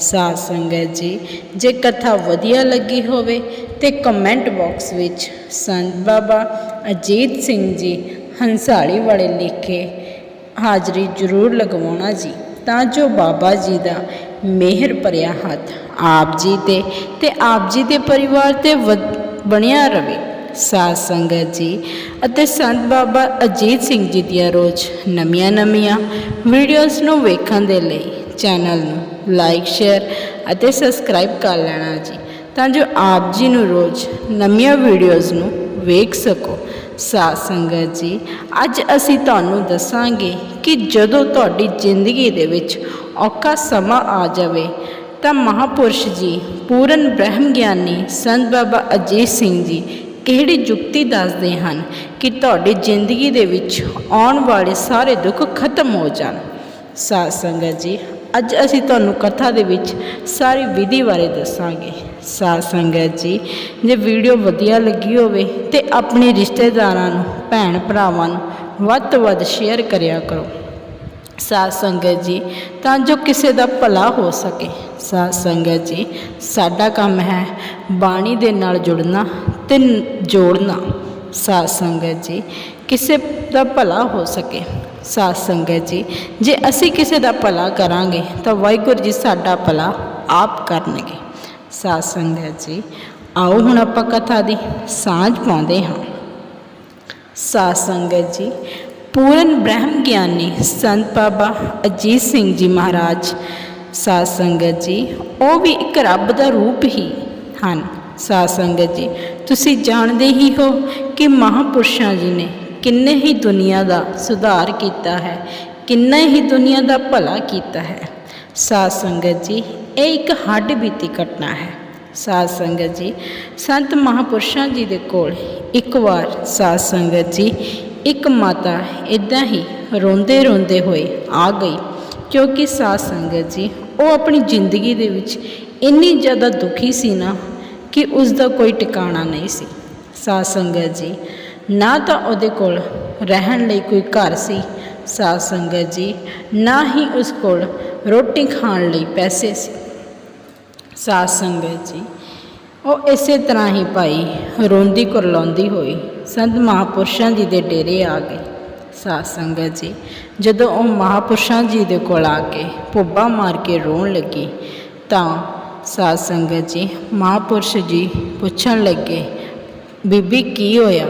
ਸਾਧ ਸੰਗਤ ਜੀ, ਜੇ ਕਥਾ ਵਧੀਆ ਲੱਗੀ ਹੋਵੇ ਤੇ ਕਮੈਂਟ ਬਾਕਸ ਵਿੱਚ ਸੰਤ ਬਾਬਾ ਅਜੀਤ ਸਿੰਘ ਜੀ ਹੰਸਾਲੀ ਵਾਲੇ ਲਿਖੇ ਹਾਜ਼ਰੀ ਜ਼ਰੂਰ ਲਗਵਾਉਣਾ ਜੀ, ਤਾਂ ਜੋ ਬਾਬਾ ਜੀ ਦਾ ਮਿਹਰ ਭਰਿਆ ਹੱਥ ਆਪ ਜੀ ਤੇ ਤੇ ਆਪ ਜੀ ਦੇ ਪਰਿਵਾਰ ਤੇ ਵਧ- ਬਣਿਆ ਰਵੇ। ਸਾਧ ਸੰਗਤ ਜੀ, ਅਤੇ ਸੰਤ ਬਾਬਾ ਅਜੀਤ ਸਿੰਘ ਜੀ ਦੀਆਂ ਰੋਜ਼ ਨਵੀਆਂ ਨਵੀਆਂ ਵੀਡੀਓਜ਼ ਨੂੰ ਵੇਖਣ ਦੇ ਲਈ ਚੈਨਲ ਨੂੰ ਲਾਈਕ, ਸ਼ੇਅਰ ਅਤੇ ਸਬਸਕ੍ਰਾਈਬ ਕਰ ਲੈਣਾ ਜੀ, ਤਾਂ ਜੋ ਆਪ ਜੀ ਨੂੰ ਰੋਜ਼ ਨਵੀਆਂ ਵੀਡੀਓਜ਼ ਨੂੰ ਵੇਖ ਸਕੋ। ਸਾਧ ਸੰਗਤ ਜੀ, ਅੱਜ ਅਸੀਂ ਤੁਹਾਨੂੰ ਦੱਸਾਂਗੇ ਕਿ ਜਦੋਂ ਤੁਹਾਡੀ ਜ਼ਿੰਦਗੀ ਦੇ ਵਿੱਚ ਔਖਾ ਸਮਾਂ ਆ ਜਾਵੇ, ਤਾਂ ਮਹਾਪੁਰਸ਼ ਜੀ, ਪੂਰਨ ਬ੍ਰਹਮ ਗਿਆਨੀ ਸੰਤ ਬਾਬਾ ਅਜੀਤ ਸਿੰਘ ਜੀ ਕਿਹੜੀ ਯੁਕਤੀ ਦੱਸਦੇ ਹਨ ਕਿ ਤੁਹਾਡੀ ਜ਼ਿੰਦਗੀ ਦੇ ਵਿੱਚ ਆਉਣ ਵਾਲੇ ਸਾਰੇ ਦੁੱਖ ਖਤਮ ਹੋ ਜਾਣ? ਸਾਧ ਸੰਗਤ ਜੀ ਅੱਜ ਅਸੀਂ ਤੁਹਾਨੂੰ ਕਥਾ ਦੇ ਵਿੱਚ ਸਾਰੀ ਵਿਧੀ ਬਾਰੇ ਦੱਸਾਂਗੇ। ਸਾਧ ਸੰਗਤ ਜੀ, ਜੇ ਵੀਡੀਓ ਵਧੀਆ ਲੱਗੀ ਹੋਵੇ ਤੇ ਆਪਣੇ ਰਿਸ਼ਤੇਦਾਰਾਂ ਨੂੰ ਭੈਣ ਭਰਾਵਾਂ ਨੂੰ ਵੱਧ ਤੋਂ ਵੱਧ ਸ਼ੇਅਰ ਕਰਿਆ ਕਰੋ। ਸਾਧ ਸੰਗਤ ਜੀ, ਤਾਂ ਜੋ ਕਿਸੇ ਦਾ ਭਲਾ ਹੋ ਸਕੇ। ਸਾਧ ਸੰਗਤ ਜੀ, ਸਾਡਾ ਕੰਮ ਹੈ ਬਾਣੀ ਦੇ ਨਾਲ ਜੁੜਨਾ ਤੇ ਜੋੜਨਾ। ਸਾਧ ਸੰਗਤ ਜੀ, ਕਿਸੇ ਦਾ ਭਲਾ ਹੋ ਸਕੇ। ਸਾਧ ਸੰਗਤ ਜੀ, ਜੇ ਅਸੀਂ ਕਿਸੇ ਦਾ ਭਲਾ ਕਰਾਂਗੇ ਤਾਂ ਵਾਹਿਗੁਰੂ ਜੀ ਸਾਡਾ ਭਲਾ ਆਪ ਕਰਨਗੇ। ਸਾਧ ਸੰਗਤ ਜੀ, ਆਓ ਹੁਣ ਆਪਾਂ ਕਥਾ ਦੀ ਸਾਂਝ ਪਾਉਂਦੇ ਹਾਂ। ਸਾਧ ਸੰਗਤ ਜੀ, ਪੂਰਨ ਬ੍ਰਹਮ ਗਿਆਨੀ ਸੰਤ ਬਾਬਾ ਅਜੀਤ ਸਿੰਘ ਜੀ ਮਹਾਰਾਜ, ਸਾਧ ਸੰਗਤ ਜੀ, ਉਹ ਵੀ ਇੱਕ ਰੱਬ ਦਾ ਰੂਪ ਹੀ ਹਨ। ਸਾਧ ਸੰਗਤ ਜੀ, ਤੁਸੀਂ ਜਾਣਦੇ ਹੀ ਹੋ ਕਿ ਮਹਾਪੁਰਸ਼ਾਂ ਜੀ ਨੇ ਕਿੰਨੇ ਹੀ ਦੁਨੀਆ ਦਾ ਸੁਧਾਰ ਕੀਤਾ ਹੈ, ਕਿੰਨਾ ਹੀ ਦੁਨੀਆ ਦਾ ਭਲਾ ਕੀਤਾ ਹੈ। ਸਾਧ ਸੰਗਤ ਜੀ, ਇਹ ਇੱਕ ਹੱਡ ਬੀਤੀ ਘਟਨਾ ਹੈ। ਸਾਧ ਸੰਗਤ ਜੀ, ਸੰਤ ਮਹਾਪੁਰਸ਼ਾਂ ਜੀ ਦੇ ਕੋਲ ਇੱਕ ਵਾਰ ਸਾਧ ਸੰਗਤ ਜੀ, ਇੱਕ ਮਾਤਾ ਇਦਾਂ ਹੀ ਰੋਂਦੇ ਰੋਂਦੇ ਹੋਏ ਆ ਗਈ, ਕਿਉਂਕਿ ਸਾਧ ਸੰਗਤ ਜੀ, ਉਹ ਆਪਣੀ ਜ਼ਿੰਦਗੀ ਦੇ ਵਿੱਚ ਇੰਨੀ ਜ਼ਿਆਦਾ ਦੁਖੀ ਸੀ ਨਾ ਕਿ ਉਸ ਦਾ ਕੋਈ ਟਿਕਾਣਾ ਨਹੀਂ ਸੀ। ਸਾਧ ਸੰਗਤ ਜੀ ਨਾ ਤਾਂ ਉਹਦੇ ਕੋਲ ਰਹਿਣ ਲਈ ਕੋਈ ਘਰ ਸੀ, ਸਾਧ ਸੰਗਤ ਜੀ, ਨਾ ਹੀ ਉਸ ਕੋਲ ਰੋਟੀ ਖਾਣ ਲਈ ਪੈਸੇ ਸੀ। ਸਾਧ ਸੰਗਤ ਜੀ, ਉਹ ਇਸੇ ਤਰ੍ਹਾਂ ਹੀ ਭਾਈ ਰੋਂਦੀ ਕੁਰਲਾਉਂਦੀ ਹੋਈ ਸੰਤ ਮਹਾਪੁਰਸ਼ਾਂ ਜੀ ਦੇ ਡੇਰੇ ਆ ਗਈ ਸਾਧ ਸੰਗਤ ਜੀ, ਜਦੋਂ ਉਹ ਮਹਾਪੁਰਸ਼ਾਂ ਜੀ ਦੇ ਕੋਲ ਆ ਕੇ ਪੁੱਬਾ ਮਾਰ ਕੇ ਰੋਣ ਲੱਗੀ, ਤਾਂ ਸਾਧ ਸੰਗਤ ਜੀ, ਮਹਾਪੁਰਸ਼ ਜੀ ਪੁੱਛਣ ਲੱਗੇ, ਬੀਬੀ ਕੀ ਹੋਇਆ?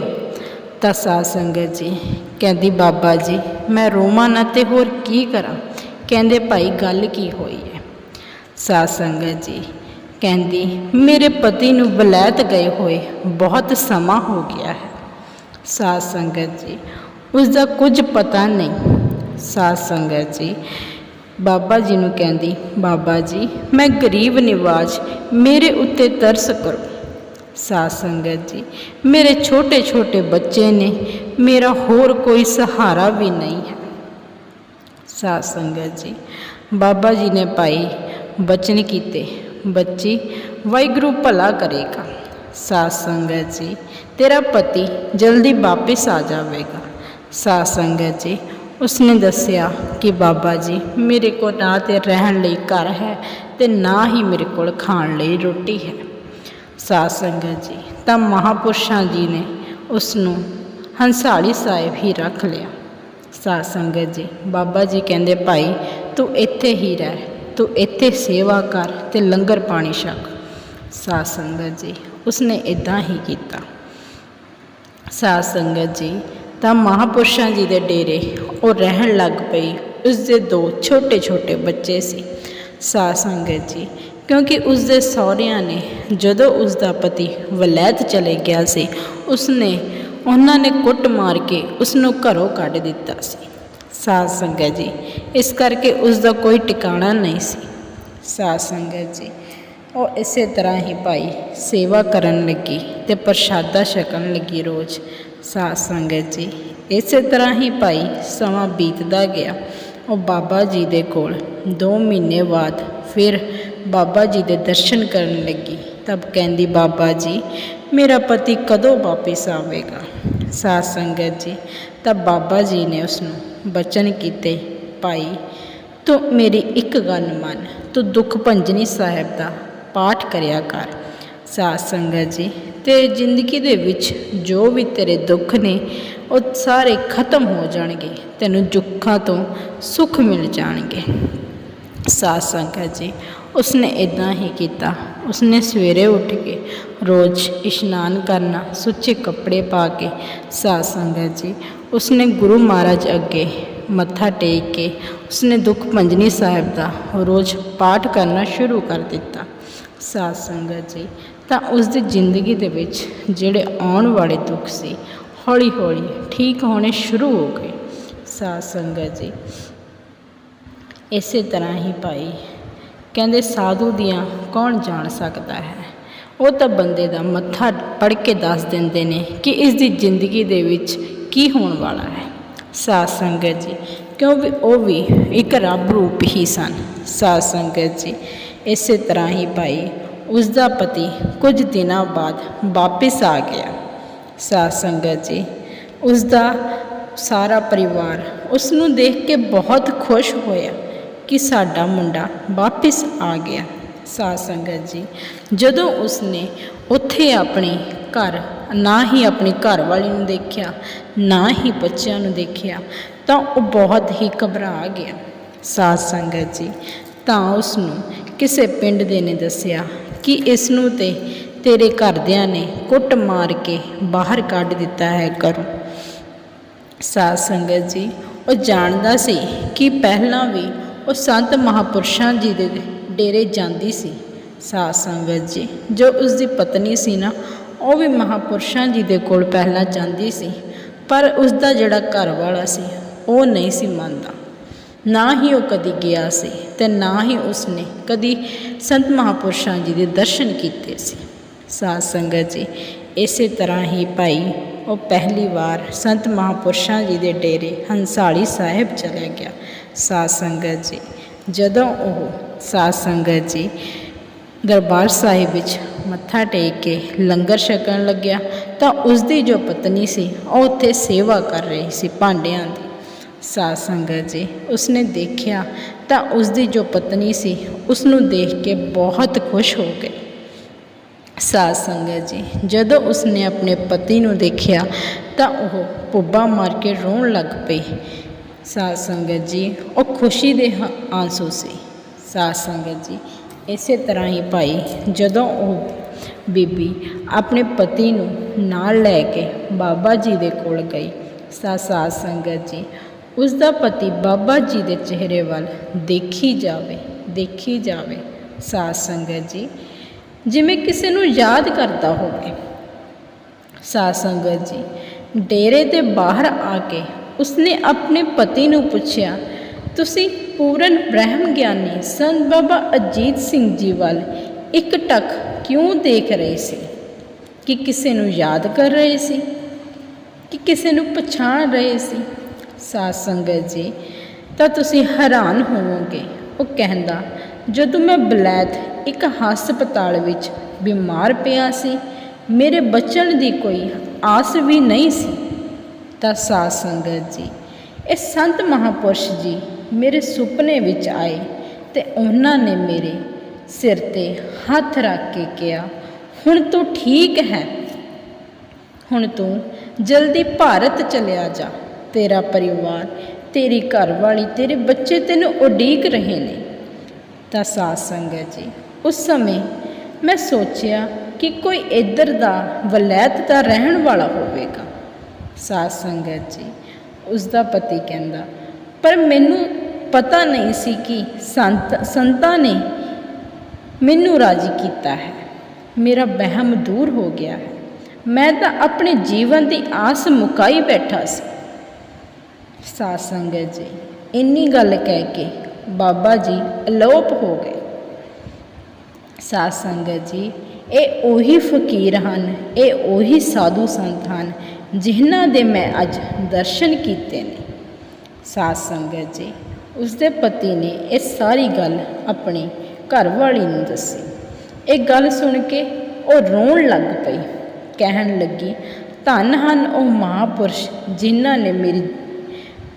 ਤਾਂ ਸਾਧ ਸੰਗਤ ਜੀ। ਕਹਿੰਦੀ, ਬਾਬਾ ਜੀ, ਮੈਂ ਰੋਵਾਂ ਨਾ ਤੇ ਹੋਰ ਕੀ ਕਰਾਂ? ਕਹਿੰਦੇ, ਭਾਈ, ਗੱਲ ਕੀ ਹੋਈ ਹੈ? ਸਾਧ ਸੰਗਤ ਜੀ ਕਹਿੰਦੀ, ਮੇਰੇ ਪਤੀ ਨੂੰ ਬਲੈਤ ਗਏ ਹੋਏ ਬਹੁਤ ਸਮਾਂ ਹੋ ਗਿਆ ਹੈ। ਸਾਧ ਸੰਗਤ ਜੀ ਉਸ ਦਾ ਕੁਝ ਪਤਾ ਨਹੀਂ। ਸਾਧ ਸੰਗਤ ਜੀ, ਬਾਬਾ ਜੀ ਨੂੰ ਕਹਿੰਦੀ, ਬਾਬਾ ਜੀ, ਮੈਂ ਗਰੀਬ ਨਿਵਾਜ, ਮੇਰੇ ਉੱਤੇ ਤਰਸ ਕਰੋ। ਸਾਧ ਸੰਗਤ ਜੀ। ਮੇਰੇ ਛੋਟੇ ਛੋਟੇ ਬੱਚੇ ਨੇ, ਮੇਰਾ ਹੋਰ ਕੋਈ ਸਹਾਰਾ ਵੀ ਨਹੀਂ ਹੈ। ਸਾਧ ਸੰਗਤ ਜੀ, ਬਾਬਾ ਜੀ ਨੇ ਭਾਈ ਬਚਨ ਕੀਤੇ, ਬੱਚੀ ਵਾਹਿਗੁਰੂ ਭਲਾ ਕਰੇਗਾ। ਸਾਧ ਸੰਗਤ ਜੀ, ਤੇਰਾ ਪਤੀ ਜਲਦੀ ਵਾਪਿਸ ਆ ਜਾਵੇਗਾ। ਸਾਧ ਸੰਗਤ ਜੀ, ਉਸਨੇ ਦੱਸਿਆ ਕਿ ਬਾਬਾ ਜੀ, ਮੇਰੇ ਕੋਲ ਨਾ ਤੇ ਰਹਿਣ ਲਈ ਘਰ ਹੈ ਤੇ ਨਾ ਹੀ ਮੇਰੇ ਕੋਲ ਖਾਣ ਲਈ ਰੋਟੀ ਹੈ। ਸਾਧ ਸੰਗਤ ਜੀ, ਤਾਂ ਮਹਾਪੁਰਸ਼ਾਂ ਜੀ ਨੇ ਉਸ ਨੂੰ ਹੰਸਾਲੀ ਸਾਹਿਬ ਹੀ ਰੱਖ ਲਿਆ। ਸਾਧ ਸੰਗਤ ਜੀ, ਬਾਬਾ ਜੀ ਕਹਿੰਦੇ, ਭਾਈ, ਤੂੰ ਇੱਥੇ ਹੀ ਰਹਿ, ਤੂੰ ਇੱਥੇ ਸੇਵਾ ਕਰ ਤੇ ਲੰਗਰ ਪਾਣੀ ਛਕ। ਸਾਧ ਸੰਗਤ ਜੀ, ਉਸਨੇ ਇਦਾਂ ਹੀ ਕੀਤਾ। ਸਾਧ ਸੰਗਤ ਜੀ, ਤਾਂ ਮਹਾਪੁਰਸ਼ਾਂ ਜੀ ਦੇ ਡੇਰੇ ਉਹ ਰਹਿਣ ਲੱਗ ਪਈ। ਉਸ ਦੇ ਦੋ ਛੋਟੇ ਛੋਟੇ ਬੱਚੇ ਸੀ। ਸਾਧ ਸੰਗਤ ਜੀ ਕਿਉਂਕਿ ਉਸ ਦੇ ਸਹੁਰਿਆਂ ਨੇ ਜਦੋਂ ਉਸ ਦਾ ਪਤੀ ਵਲੈਤ ਚਲੇ ਗਿਆ ਸੀ, ਉਸਨੇ ਉਹਨਾਂ ਨੇ ਕੁੱਟ ਮਾਰ ਕੇ ਉਸ ਨੂੰ ਘਰੋਂ ਕੱਢ ਦਿੱਤਾ ਸੀ। ਸਾਧ ਸੰਗਤ ਜੀ, ਇਸ ਕਰਕੇ ਉਸ ਦਾ ਕੋਈ ਟਿਕਾਣਾ ਨਹੀਂ ਸੀ। ਸਾਧ ਸੰਗਤ ਜੀ, ਉਹ ਇਸੇ ਤਰ੍ਹਾਂ ਹੀ ਭਾਈ ਸੇਵਾ ਕਰਨ ਲੱਗੀ ਤੇ ਪ੍ਰਸ਼ਾਦਾ ਛਕਣ ਲੱਗੀ ਰੋਜ਼। ਸਾਧ ਸੰਗਤ ਜੀ, ਇਸੇ ਤਰ੍ਹਾਂ ਹੀ ਭਾਈ ਸਮਾਂ ਬੀਤਦਾ ਗਿਆ। ਉਹ ਬਾਬਾ ਜੀ ਦੇ ਕੋਲ 2 ਮਹੀਨੇ ਬਾਅਦ ਫਿਰ ਬਾਬਾ ਜੀ ਦੇ ਦਰਸ਼ਨ ਕਰਨ ਲੱਗੀ। ਤਬ ਕਹਿੰਦੀ, ਬਾਬਾ ਜੀ, ਮੇਰਾ ਪਤੀ ਕਦੋਂ ਵਾਪਿਸ ਆਵੇਗਾ? ਸਾਧ ਸੰਗਤ ਜੀ, ਤਬ ਬਾਬਾ ਜੀ ਨੇ ਉਸ ਨੂੰ ਬਚਨ ਕੀਤੇ, ਭਾਈ, ਤੂੰ ਮੇਰੀ ਇੱਕ ਗੱਲ ਮੰਨ। ਤੂੰ ਦੁੱਖ ਭੰਜਨੀ ਸਾਹਿਬ ਦਾ ਪਾਠ ਕਰਿਆ ਕਰ। ਸਾਧ ਸੰਗਤ ਜੀ ਤੇ ਜ਼ਿੰਦਗੀ ਦੇ ਵਿੱਚ ਜੋ ਵੀ ਤੇਰੇ ਦੁੱਖ ਨੇ, ਉਹ ਸਾਰੇ ਖਤਮ ਹੋ ਜਾਣਗੇ। ਤੈਨੂੰ ਦੁੱਖਾਂ ਤੋਂ ਸੁੱਖ ਮਿਲ ਜਾਣਗੇ। ਸਾਧ ਸੰਗਤ ਜੀ ਉਸਨੇ ਇਦਾਂ ਹੀ ਕੀਤਾ। ਉਸਨੇ ਸਵੇਰੇ ਉੱਠ ਕੇ ਰੋਜ਼ ਇਸ਼ਨਾਨ ਕਰਨਾ, ਸੁੱਚੇ ਕੱਪੜੇ ਪਾ ਕੇ ਸਾਧ ਸੰਗਤ ਜੀ, ਉਸਨੇ ਗੁਰੂ ਮਹਾਰਾਜ ਅੱਗੇ ਮੱਥਾ ਟੇਕ ਕੇ ਉਸਨੇ ਦੁੱਖ ਭੰਜਨੀ ਸਾਹਿਬ ਦਾ ਰੋਜ਼ ਪਾਠ ਕਰਨਾ ਸ਼ੁਰੂ ਕਰ ਦਿੱਤਾ। ਸਾਧ ਸੰਗਤ ਜੀ, ਤਾਂ ਉਸ ਦੀ ਜ਼ਿੰਦਗੀ ਦੇ ਵਿੱਚ ਜਿਹੜੇ ਆਉਣ ਵਾਲੇ ਦੁੱਖ ਸੀ ਹੌਲੀ ਹੌਲੀ ਠੀਕ ਹੋਣੇ ਸ਼ੁਰੂ ਹੋ ਗਏ। ਸਾਧ ਸੰਗਤ ਜੀ, ਇਸੇ ਤਰ੍ਹਾਂ ਹੀ ਭਾਈ ਕਹਿੰਦੇ, ਸਾਧੂ ਦੀਆਂ ਕੌਣ ਜਾਣ ਸਕਦਾ ਹੈ? ਉਹ ਤਾਂ ਬੰਦੇ ਦਾ ਮੱਥਾ ਪੜ ਕੇ ਦੱਸ ਦਿੰਦੇ ਨੇ ਕਿ ਇਸ ਦੀ ਜ਼ਿੰਦਗੀ ਦੇ ਵਿੱਚ ਕੀ ਹੋਣ ਵਾਲਾ ਹੈ। ਸਾਧ ਸੰਗਤ ਜੀ, ਕਿਉਂਕਿ ਉਹ ਵੀ ਇੱਕ ਰੱਬ ਰੂਪ ਹੀ ਸਨ। ਸਾਧ ਸੰਗਤ ਜੀ, ਇਸੇ ਤਰ੍ਹਾਂ ਹੀ ਭਾਈ, ਉਸ ਦਾ ਪਤੀ ਕੁਝ ਦਿਨਾਂ ਬਾਅਦ ਵਾਪਿਸ ਆ ਗਿਆ। ਸਾਧ ਸੰਗਤ ਜੀ, ਉਸ ਦਾ ਸਾਰਾ ਪਰਿਵਾਰ ਉਸ ਨੂੰ ਦੇਖ ਕੇ ਬਹੁਤ ਖੁਸ਼ ਹੋਇਆ। ਕਿ ਸਾਡਾ ਮੁੰਡਾ ਵਾਪਿਸ ਆ ਗਿਆ। ਸਾਧ ਸੰਗਤ ਜੀ, ਜਦੋਂ ਉਸਨੇ ਉੱਥੇ ਆਪਣੇ ਘਰ, ਨਾ ਹੀ ਆਪਣੀ ਘਰਵਾਲੀ ਨੂੰ ਦੇਖਿਆ, ਨਾ ਹੀ ਬੱਚਿਆਂ ਨੂੰ ਦੇਖਿਆ, ਤਾਂ ਉਹ ਬਹੁਤ ਹੀ ਘਬਰਾ ਗਿਆ। ਸਾਧ ਸੰਗਤ ਜੀ, ਤਾਂ ਉਸ ਨੂੰ ਕਿਸੇ ਪਿੰਡ ਦੇ ਨੇ ਦੱਸਿਆ ਕਿ ਇਸ ਨੂੰ ਤੇ ਤੇਰੇ ਘਰਦਿਆਂ ਨੇ ਕੁੱਟ ਮਾਰ ਕੇ ਬਾਹਰ ਕੱਢ ਦਿੱਤਾ ਹੈ ਘਰੋਂ। ਸਾਧ ਸੰਗਤ ਜੀ, ਉਹ ਜਾਣਦਾ ਸੀ ਕਿ ਪਹਿਲਾਂ ਵੀ ਉਹ ਸੰਤ ਮਹਾਪੁਰਸ਼ਾਂ ਜੀ ਦੇ ਡੇਰੇ ਜਾਂਦੀ ਸੀ। ਸਾਧ ਸੰਗਤ ਜੀ, ਜੋ ਉਸ ਦੀ ਪਤਨੀ ਸੀ ਨਾ, ਉਹ ਵੀ ਮਹਾਪੁਰਸ਼ਾਂ ਜੀ ਦੇ ਕੋਲ ਪਹਿਲਾਂ ਜਾਂਦੀ ਸੀ। ਪਰ ਉਸ ਦਾ ਜਿਹੜਾ ਘਰ ਵਾਲਾ ਸੀ, ਉਹ ਨਹੀਂ ਸੀ ਮੰਨਦਾ। ਨਾ ਹੀ ਉਹ ਕਦੀ ਗਿਆ ਸੀ ਤੇ ਨਾ ਹੀ ਉਸਨੇ ਕਦੀ ਸੰਤ ਮਹਾਪੁਰਸ਼ਾਂ ਜੀ ਦੇ ਦਰਸ਼ਨ ਕੀਤੇ ਸੀ। ਸਾਧ ਸੰਗਤ ਜੀ, ਇਸੇ ਤਰ੍ਹਾਂ ਹੀ ਭਾਈ, ਉਹ ਪਹਿਲੀ ਵਾਰ ਸੰਤ ਮਹਾਪੁਰਸ਼ਾਂ ਜੀ ਦੇ ਡੇਰੇ ਹੰਸਾਲੀ ਸਾਹਿਬ ਚਲਿਆ ਗਿਆ। ਸਾਧ ਸੰਗਤ ਜੀ। ਜਦੋਂ ਉਹ ਸਾਧ ਸੰਗਤ ਜੀ ਦਰਬਾਰ ਸਾਹਿਬ ਵਿੱਚ ਮੱਥਾ ਟੇਕ ਕੇ ਲੰਗਰ ਛਕਣ ਲੱਗਿਆ, ਤਾਂ ਉਸ ਦੀ ਜੋ ਪਤਨੀ ਸੀ, ਉਹ ਉੱਥੇ ਸੇਵਾ ਕਰ ਰਹੀ ਸੀ ਭਾਂਡਿਆਂ ਦੀ। ਸਾਧ ਸੰਗਤ ਜੀ ਉਸਨੇ ਦੇਖਿਆ, ਤਾਂ ਉਸ ਦੀ ਜੋ ਪਤਨੀ ਸੀ ਉਸ ਨੂੰ ਦੇਖ ਕੇ ਬਹੁਤ ਖੁਸ਼ ਹੋ ਗਈ। ਸਾਧ ਸੰਗਤ ਜੀ ਜਦੋਂ ਉਸਨੇ ਆਪਣੇ ਪਤੀ ਨੂੰ ਦੇਖਿਆ, ਤਾਂ ਉਹ ਪੁੱਬਾ ਮਾਰ ਕੇ ਰੋਣ ਲੱਗ ਪਈ। ਸਾਧ ਸੰਗਤ ਜੀ, ਉਹ ਖੁਸ਼ੀ ਦੇ ਹ- ਆਂਸੂ ਸੀ। ਸਾਧ ਸੰਗਤ ਜੀ, ਇਸੇ ਤਰ੍ਹਾਂ ਹੀ ਭਾਈ, ਜਦੋਂ ਉਹ ਬੀਬੀ ਆਪਣੇ ਪਤੀ ਨੂੰ ਨਾਲ ਲੈ ਕੇ ਬਾਬਾ ਜੀ ਦੇ ਕੋਲ ਗਈ ਸਾ ਸਾਧ ਸੰਗਤ ਜੀ, ਉਸ ਦਾ ਪਤੀ ਬਾਬਾ ਜੀ ਦੇ ਚਿਹਰੇ ਵੱਲ ਦੇਖੀ ਜਾਵੇ ਦੇਖੀ ਜਾਵੇ। ਸਾਧ ਸੰਗਤ ਜੀ, ਜਿਵੇਂ ਕਿਸੇ ਨੂੰ ਯਾਦ ਕਰਦਾ ਹੋਵੇ। ਸਾਧ ਸੰਗਤ ਜੀ, ਡੇਰੇ ਦੇ ਬਾਹਰ ਆ ਕੇ ਉਸਨੇ ਆਪਣੇ ਪਤੀ ਨੂੰ ਪੁੱਛਿਆ, ਤੁਸੀਂ ਪੂਰਨ ਬ੍ਰਹਮ ਗਿਆਨੀ ਸੰਤ ਬਾਬਾ ਅਜੀਤ ਸਿੰਘ ਜੀ ਵੱਲ ਇੱਕ ਟਕ ਕਿਉਂ ਦੇਖ ਰਹੇ ਸੀ? ਕਿ ਕਿਸੇ ਨੂੰ ਯਾਦ ਕਰ ਰਹੇ ਸੀ? ਕਿ ਕਿਸੇ ਨੂੰ ਪਛਾਣ ਰਹੇ ਸੀ? ਸਾਧ ਸੰਗਤ ਜੀ, ਤਾਂ ਤੁਸੀਂ ਹੈਰਾਨ ਹੋਵੋਗੇ, ਉਹ ਕਹਿੰਦਾ, ਜਦੋਂ ਮੈਂ ਬਲੈਤ ਇੱਕ ਹਸਪਤਾਲ ਵਿੱਚ ਬਿਮਾਰ ਪਿਆ ਸੀ, ਮੇਰੇ ਬਚਣ ਦੀ ਕੋਈ ਆਸ ਵੀ ਨਹੀਂ ਸੀ। ਤਾਂ ਸਾਧ ਸੰਗਤ ਜੀ। ਇਹ ਸੰਤ ਮਹਾਪੁਰਸ਼ ਜੀ ਮੇਰੇ ਸੁਪਨੇ ਵਿੱਚ ਆਏ ਤੇ ਉਹਨਾਂ ਨੇ ਮੇਰੇ ਸਿਰ ਤੇ ਹੱਥ ਰੱਖ ਕੇ ਕਿਹਾ, ਹੁਣ ਤੂੰ ਠੀਕ ਹੈ। ਹੁਣ ਤੂੰ ਜਲਦੀ ਭਾਰਤ ਚਲਿਆ ਜਾ। ਤੇਰਾ ਪਰਿਵਾਰ, ਤੇਰੀ ਘਰਵਾਲੀ, ਤੇਰੇ ਬੱਚੇ ਤੈਨੂੰ ਉਡੀਕ ਰਹੇ ਨੇ। ਤਾਂ ਸਾਧ ਸੰਗਤ ਜੀ, ਉਸ ਸਮੇਂ ਮੈਂ ਸੋਚਿਆ ਕਿ ਕੋਈ ਇੱਧਰ ਦਾ ਵਲੈਤ ਦਾ ਰਹਿਣ ਵਾਲਾ ਹੋਵੇਗਾ। ਸਾਧ ਸੰਗਤ ਜੀ ਉਸ ਦਾ ਪਤੀ ਕਹਿੰਦਾ, ਪਰ ਮੈਨੂੰ ਪਤਾ ਨਹੀਂ ਸੀ ਕਿ ਸੰਤ, ਸੰਤਾਂ ਨੇ ਮੈਨੂੰ ਰਾਜੀ ਕੀਤਾ ਹੈ। ਮੇਰਾ ਵਹਿਮ ਦੂਰ ਹੋ ਗਿਆ ਹੈ। ਮੈਂ ਤਾਂ ਆਪਣੇ ਜੀਵਨ ਦੀ ਆਸ ਮੁਕਾਈ ਬੈਠਾ ਸੀ। ਸਾਧ ਸੰਗਤ ਜੀ, ਇੰਨੀ ਗੱਲ ਕਹਿ ਕੇ ਬਾਬਾ ਜੀ ਅਲੋਪ ਹੋ ਗਏ। ਸਾਧ ਸੰਗਤ ਜੀ, ਇਹ ਉਹੀ ਫਕੀਰ ਹਨ, ਇਹ ਉਹੀ ਸਾਧੂ ਸੰਤ ਹਨ ਜਿਨ੍ਹਾਂ ਦੇ ਮੈਂ ਅੱਜ ਦਰਸ਼ਨ ਕੀਤੇ ਨੇ। ਸਾਧ ਸੰਗਤ ਜੀ, ਉਸਦੇ ਪਤੀ ਨੇ ਇਹ ਸਾਰੀ ਗੱਲ ਆਪਣੀ ਘਰਵਾਲੀ ਨੂੰ ਦੱਸੀ। ਇਹ ਗੱਲ ਸੁਣ ਕੇ ਉਹ ਰੋਣ ਲੱਗ ਪਈ। ਕਹਿਣ ਲੱਗੀ, ਧੰਨ ਹਨ ਉਹ ਮਹਾਪੁਰਸ਼ ਜਿਨ੍ਹਾਂ ਨੇ ਮੇਰੀ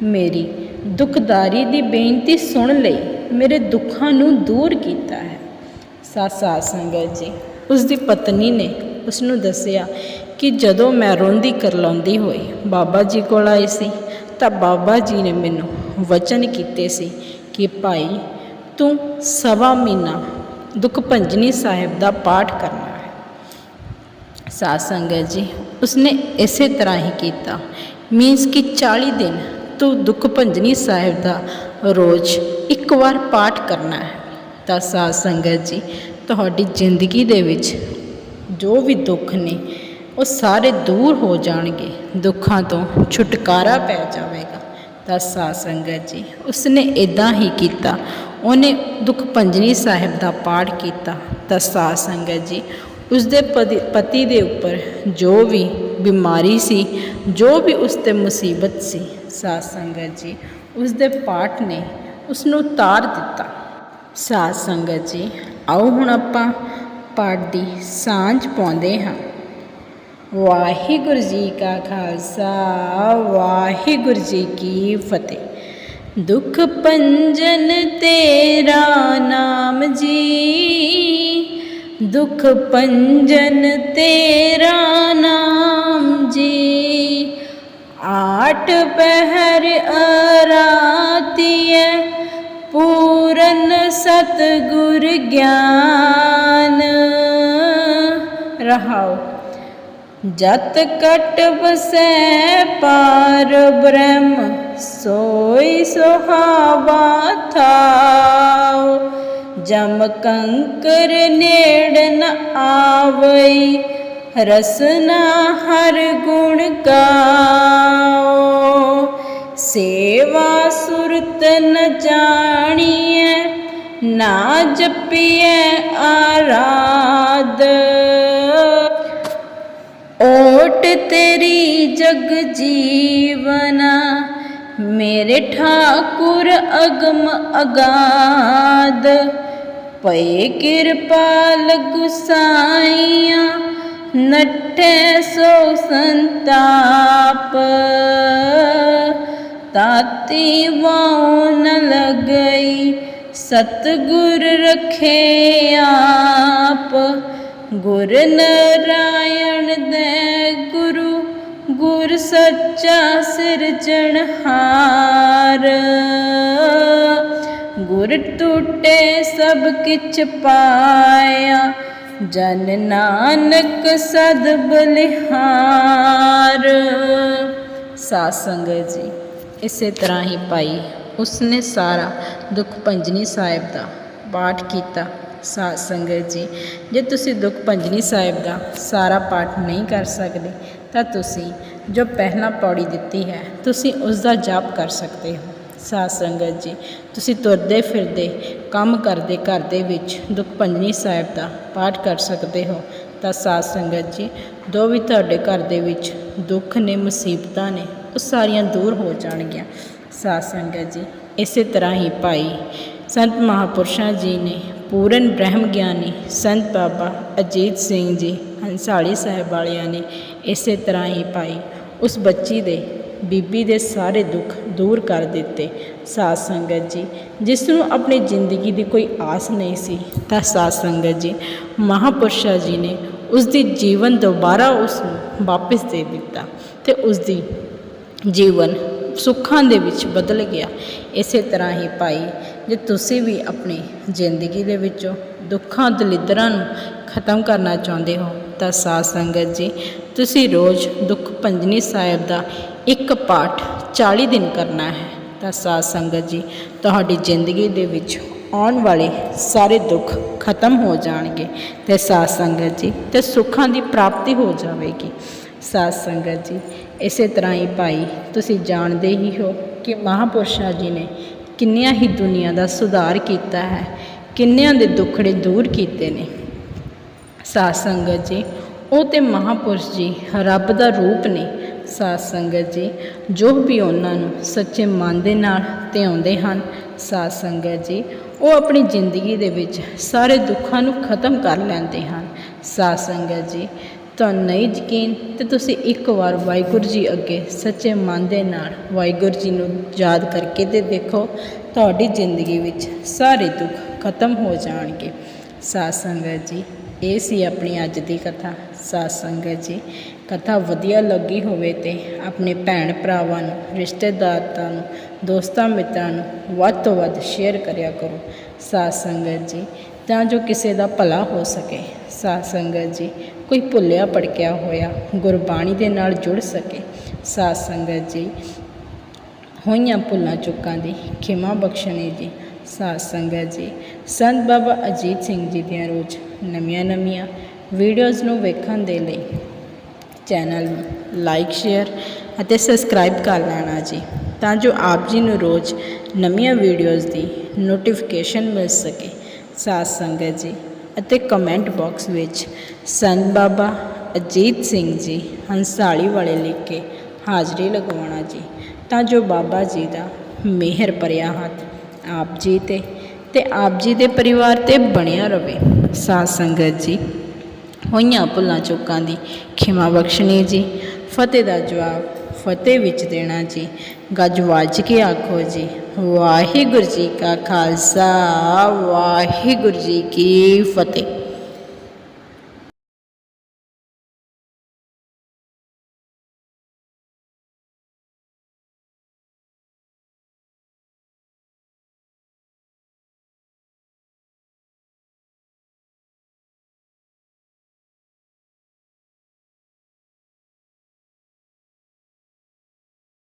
ਮੇਰੀ ਦੁਖਦਾਰੀ ਦੀ ਬੇਨਤੀ ਸੁਣ ਲਈ, ਮੇਰੇ ਦੁੱਖਾਂ ਨੂੰ ਦੂਰ ਕੀਤਾ ਹੈ। ਸਾਸਾ ਸੰਗਤ ਜੀ ਉਸ ਦੀ ਪਤਨੀ ਨੇ ਉਸ ਨੂੰ ਦੱਸਿਆ ਕਿ ਜਦੋਂ ਮੈਂ ਰੋਂਦੀ ਕਰਲਾਉਂਦੀ ਹੋਈ, ਬਾਬਾ ਜੀ ਕੋਲ ਆਈ ਸੀ, ਤਾਂ ਬਾਬਾ ਜੀ ਨੇ ਮੈਨੂੰ ਵਚਨ ਕੀਤੇ ਸੀ ਕਿ, ਭਾਈ, ਤੂੰ ਸਵਾ ਮਹੀਨਾ ਦੁੱਖ ਭੰਜਨੀ ਸਾਹਿਬ ਦਾ ਪਾਠ ਕਰਨਾ ਹੈ। ਸਾਧ ਸੰਗਤ ਜੀ, ਉਸਨੇ ਇਸੇ ਤਰ੍ਹਾਂ ਹੀ ਕੀਤਾ। ਮੀਨਸ ਕਿ 40 ਦਿਨ ਤੂੰ ਦੁੱਖ ਭੰਜਨੀ ਸਾਹਿਬ ਦਾ ਰੋਜ਼ ਇੱਕ ਵਾਰ ਪਾਠ ਕਰਨਾ ਹੈ। ਤਾਂ ਸਾਧ ਸੰਗਤ ਜੀ, ਤੁਹਾਡੀ ਜ਼ਿੰਦਗੀ ਦੇ ਵਿੱਚ ਜੋ ਵੀ ਦੁੱਖ ਨੇ ਉਹ ਸਾਰੇ ਦੂਰ ਹੋ ਜਾਣਗੇ। ਦੁੱਖਾਂ ਤੋਂ ਛੁਟਕਾਰਾ ਪੈ ਜਾਵੇਗਾ। ਤਾਂ ਸਾਧ ਸੰਗਤ ਜੀ, ਉਸਨੇ ਇਦਾਂ ਹੀ ਕੀਤਾ। ਉਹਨੇ ਦੁੱਖ ਭੰਜਨੀ ਸਾਹਿਬ ਦਾ ਪਾਠ ਕੀਤਾ। ਤਾਂ ਸਾਧ ਸੰਗਤ ਜੀ, ਉਸਦੇ ਪਤੀ ਪਤੀ ਦੇ ਉੱਪਰ ਜੋ ਵੀ ਬਿਮਾਰੀ ਸੀ, ਜੋ ਵੀ ਉਸ ਤੇ ਮੁਸੀਬਤ ਸੀ ਸਾਧ ਸੰਗਤ ਜੀ, ਉਸਦੇ ਪਾਠ ਨੇ ਉਸ ਨੂੰ ਤਾਰ ਦਿੱਤਾ। ਸਾਧ ਸੰਗਤ ਜੀ, ਆਓ ਹੁਣ ਆਪਾਂ ਪਾਠ ਦੀ ਸਾਂਝ ਪਾਉਂਦੇ ਹਾਂ। ਵਾਹਿਗੁਰੂ ਜੀ ਕਾ ਖਾਲਸਾ, ਵਾਹਿਗੁਰੂ ਜੀ ਕੀ ਫਤਿਹ। ਦੁੱਖ ਪੰਜਨ ਤੇਰਾ ਨਾਮ ਜੀ। ਦੁੱਖ ਪੰਜਨ ਤੇਰਾ ਨਾਮ ਜੀ। ਆਠ ਪਹਿਰ ਅਰਾਤੀਏ ਪੂਰਨ ਸਤਗੁਰ ਗਿਆਨ। ਰਹਾਓ। ਜਤ ਕਟ ਬਸੈ ਪਾਰ ਬ੍ਰਹਮ, ਸੋਈ ਸੁਹਾਵਾ ਥਾਉ। ਜਮ ਕੰਕਰ ਨੇੜ ਨ ਆਵਈ, ਰਸਨਾ ਹਰ ਗੁਣ ਗਾਓ ਸੇਵਾ ਸੁਰਤ ਨ ਜਾਣੀਐ, ਨਾ ਜਪੀਐ ਆਰਾਧ। ਤੇਰੀ ਜਗ ਜੀਵਨਾ, ਮੇਰੇ ਠਾਕੁਰ ਅਗਮ ਅਗਾਦ। ਪਏ ਕਿਰਪਾਲ ਗੁਸਾਈਆਂ ਨੱਠੇ ਸੋ ਸੰਤਾਪ। ਤਾਤੀ ਵਾਉ ਨ ਲਗਈ, ਸਤਗੁਰ ਰਖੇ ਆਪ। ਗੁਰ ਨਰਾਇਣ ਦੇ ਗੁਰ ਸੱਚਾ ਸਿਰਜਣਹਾਰ ਗੁਰ ਟੁੱਟੇ ਸਭ ਕਿਛ ਪਾਇਆ, ਜਨ ਨਾਨਕ ਸਦ ਬਲਿਹਾਰ। ਸਾਧ ਸੰਗਤ ਜੀ, ਇਸੇ ਤਰ੍ਹਾਂ ਹੀ ਪਾਈ ਉਸਨੇ ਸਾਰਾ ਦੁੱਖ ਭੰਜਨੀ ਸਾਹਿਬ ਦਾ ਪਾਠ ਕੀਤਾ। ਸਾਧ ਸੰਗਤ ਜੀ, ਜੇ ਤੁਸੀਂ ਦੁੱਖ ਭੰਜਨੀ ਸਾਹਿਬ ਦਾ ਸਾਰਾ ਪਾਠ ਨਹੀਂ ਕਰ ਸਕਦੇ ਤਾਂ ਤੁਸੀਂ ਜੋ ਪਹਿਲਾਂ ਪੌੜੀ ਦਿੱਤੀ ਹੈ, ਤੁਸੀਂ ਉਸ ਦਾ ਜਾਪ ਕਰ ਸਕਦੇ ਹੋ। ਸਾਧ ਸੰਗਤ ਜੀ, ਤੁਸੀਂ ਤੁਰਦੇ ਫਿਰਦੇ, ਕੰਮ ਕਰਦੇ ਘਰ ਦੇ ਵਿੱਚ ਦੁੱਖ ਭੰਜਨੀ ਸਾਹਿਬ ਦਾ ਪਾਠ ਕਰ ਸਕਦੇ ਹੋ। ਤਾਂ ਸਾਧ ਸੰਗਤ ਜੀ, ਜੋ ਵੀ ਤੁਹਾਡੇ ਘਰ ਦੇ ਵਿੱਚ ਦੁੱਖ ਨੇ, ਮੁਸੀਬਤਾਂ ਨੇ, ਉਹ ਸਾਰੀਆਂ ਦੂਰ ਹੋ ਜਾਣਗੀਆਂ। ਸਾਧ ਸੰਗਤ ਜੀ, ਇਸੇ ਤਰ੍ਹਾਂ ਹੀ ਭਾਈ ਸੰਤ ਮਹਾਪੁਰਸ਼ਾਂ ਜੀ ਨੇ ਪੂਰਨ ਬ੍ਰਹਮ ਗਿਆਨੀ ਸੰਤ ਬਾਬਾ ਅਜੀਤ ਸਿੰਘ ਜੀ, ਹੰਸਾਲੀ ਸਾਹਿਬ ਵਾਲਿਆਂ ਨੇ ਇਸੇ ਤਰ੍ਹਾਂ ਹੀ ਭਾਈ ਉਸ ਬੱਚੀ ਦੇ ਬੀਬੀ ਦੇ ਸਾਰੇ ਦੁੱਖ ਦੂਰ ਕਰ ਦਿੱਤੇ। ਸਾਧ ਸੰਗਤ ਜੀ, ਜਿਸ ਨੂੰ ਆਪਣੀ ਜ਼ਿੰਦਗੀ ਦੀ ਕੋਈ ਆਸ ਨਹੀਂ ਸੀ, ਤਾਂ ਸਾਧ ਸੰਗਤ ਜੀ, ਮਹਾਪੁਰਸ਼ਾ ਜੀ ਨੇ ਉਸ ਦੀ ਜੀਵਨ ਦੁਬਾਰਾ ਉਸ ਨੂੰ ਵਾਪਸ ਦੇ ਦਿੱਤਾ ਤੇ ਉਸ ਦੀ ਜੀਵਨ ਸੁੱਖਾਂ ਦੇ ਵਿੱਚ ਬਦਲ ਗਿਆ। ਇਸੇ ਤਰ੍ਹਾਂ ਹੀ ਭਾਈ ਜੇ ਤੁਸੀਂ ਵੀ ਆਪਣੀ ਜ਼ਿੰਦਗੀ ਦੇ ਵਿੱਚੋਂ ਦੁੱਖਾਂ, ਦਲਿੱਦਰਾਂ ਨੂੰ ਖਤਮ ਕਰਨਾ ਚਾਹੁੰਦੇ ਹੋ, ਤਾਂ ਸਾਧ ਸੰਗਤ ਜੀ, ਤੁਸੀਂ ਰੋਜ਼ ਦੁੱਖ ਪੰਜਨੀ ਸਾਹਿਬ ਦਾ ਇੱਕ ਪਾਠ 40 ਦਿਨ ਕਰਨਾ ਹੈ। ਤਾਂ ਸਾਧ ਸੰਗਤ ਜੀ, ਤੁਹਾਡੀ ਜ਼ਿੰਦਗੀ ਦੇ ਵਿੱਚ ਆਉਣ ਵਾਲੇ ਸਾਰੇ ਦੁੱਖ ਖਤਮ ਹੋ ਜਾਣਗੇ ਤੇ ਸਾਧ ਸੰਗਤ ਜੀ, ਤੇ ਸੁੱਖਾਂ ਦੀ ਪ੍ਰਾਪਤੀ ਹੋ ਜਾਵੇਗੀ। ਸਾਧ ਸੰਗਤ ਜੀ, ਇਸੇ ਤਰ੍ਹਾਂ ਹੀ ਭਾਈ, ਤੁਸੀਂ ਜਾਣਦੇ ਹੀ ਹੋ ਕਿ ਮਹਾਪੁਰਸ਼ਾਂ ਜੀ ਨੇ ਕਿੰਨੀਆਂ ਹੀ ਦੁਨੀਆ ਦਾ ਸੁਧਾਰ ਕੀਤਾ ਹੈ, ਕਿੰਨਿਆਂ ਦੇ ਦੁੱਖੜੇ ਦੂਰ ਕੀਤੇ ਨੇ। ਸਾਧ ਸੰਗਤ ਜੀ, ਉਹ ਤੇ ਮਹਾਪੁਰਸ਼ ਜੀ ਰੱਬ ਦਾ ਰੂਪ ਨੇ। ਸਾਧ ਸੰਗਤ ਜੀ, ਜੋ ਵੀ ਉਹਨਾਂ ਨੂੰ ਸੱਚੇ ਮਨ ਦੇ ਨਾਲ ਧਿਆਉਂਦੇ ਹਨ, ਸਾਧ ਸੰਗਤ ਜੀ, ਉਹ ਆਪਣੀ ਜ਼ਿੰਦਗੀ ਦੇ ਵਿੱਚ ਸਾਰੇ ਦੁੱਖਾਂ ਨੂੰ ਖਤਮ ਕਰ ਲੈਂਦੇ ਹਨ। ਸਾਧ ਸੰਗਤ ਜੀ ਤੁਹਾਨੂੰ ਨਹੀਂ ਯਕੀਨ ਤੇ ਤੁਸੀਂ ਇੱਕ ਵਾਰ ਵਾਹਿਗੁਰੂ ਜੀ ਅੱਗੇ ਸੱਚੇ ਮਨ ਦੇ ਨਾਲ ਵਾਹਿਗੁਰੂ ਜੀ ਨੂੰ ਯਾਦ ਕਰਕੇ ਤੇ ਦੇਖੋ, ਤੁਹਾਡੀ ਜ਼ਿੰਦਗੀ ਵਿੱਚ ਸਾਰੇ ਦੁੱਖ ਖਤਮ ਹੋ ਜਾਣਗੇ। ਸਾਧ ਸੰਗਤ ਜੀ, ਇਹ ਸੀ ਆਪਣੀ ਅੱਜ ਦੀ ਕਥਾ। ਸਾਧ ਸੰਗਤ ਜੀ, ਕਥਾ ਵਧੀਆ ਲੱਗੀ ਹੋਵੇ ਤੇ ਆਪਣੇ ਭੈਣ ਭਰਾਵਾਂ ਨੂੰ, ਰਿਸ਼ਤੇਦਾਰਾਂ ਨੂੰ, ਦੋਸਤਾਂ ਮਿੱਤਰਾਂ ਨੂੰ ਵੱਧ ਤੋਂ ਵੱਧ ਸ਼ੇਅਰ ਕਰਿਆ ਕਰੋ। ਸਾਧ ਸੰਗਤ ਜੀ, ਤਾਂ ਜੋ ਕਿਸੇ ਦਾ ਭਲਾ ਹੋ ਸਕੇ। ਸਾਧ ਸੰਗਤ ਜੀ ਕੋਈ ਭੁੱਲਿਆ ਭੜਕਿਆ ਹੋਇਆ ਗੁਰਬਾਣੀ ਦੇ ਨਾਲ ਜੁੜ ਸਕੇ। ਸਾਧ ਸੰਗਤ ਜੀ, ਹੋਈਆਂ ਭੁੱਲਾਂ ਚੁੱਕਾਂ ਦੀ ਖਿਮਾ ਬਖਸ਼ਣੀ ਜੀ। ਸਾਧ ਸੰਗਤ ਜੀ, ਸੰਤ ਬਾਬਾ ਅਜੀਤ ਸਿੰਘ ਜੀ ਦੀਆਂ ਰੋਜ਼ ਨਵੀਆਂ ਨਵੀਆਂ ਵੀਡੀਓਜ਼ ਨੂੰ ਵੇਖਣ ਦੇ ਲਈ ਚੈਨਲ ਨੂੰ ਲਾਈਕ ਸ਼ੇਅਰ ਅਤੇ ਸਬਸਕ੍ਰਾਈਬ ਕਰ ਲੈਣਾ ਜੀ, ਤਾਂ ਜੋ ਆਪ ਜੀ ਨੂੰ ਰੋਜ਼ ਨਵੀਆਂ ਵੀਡੀਓਜ਼ ਦੀ ਨੋਟੀਫਿਕੇਸ਼ਨ ਮਿਲ ਸਕੇ। ਸਾਧ ਸੰਗਤ ਜੀ ਅਤੇ ਕਮੈਂਟ ਬਾਕਸ ਵਿੱਚ ਸੰਤ ਬਾਬਾ ਅਜੀਤ ਸਿੰਘ ਜੀ ਹੰਸਾਲੀ ਵਾਲੇ ਲਿਖ ਕੇ ਹਾਜ਼ਰੀ ਲਗਵਾਉਣਾ ਜੀ, ਤਾਂ ਜੋ ਬਾਬਾ ਜੀ ਦਾ ਮਿਹਰ ਭਰਿਆ ਹੱਥ ਆਪ ਜੀ ਤੇ ਤੇ ਆਪ ਜੀ ਦੇ ਪਰਿਵਾਰ ਤੇ ਬਣਿਆ ਰਵੇ। ਸਾਧ ਸੰਗਤ ਜੀ, ਹੋਈਆਂ ਭੁੱਲਾਂ ਚੁੱਕਾਂ ਦੀ ਖਿਮਾ ਬਖਸ਼ਣੀ ਜੀ। ਫਤਿਹ ਦਾ ਜਵਾਬ ਫਤਿਹ ਵਿੱਚ ਦੇਣਾ ਜੀ। ਗੱਜ ਵੱਜ ਕੇ ਆਖੋ ਜੀ, ਵਾਹਿਗੁਰੂ ਜੀ ਕਾ ਖਾਲਸਾ, ਵਾਹਿਗੁਰੂ ਜੀ ਕੀ ਫਤਿਹ।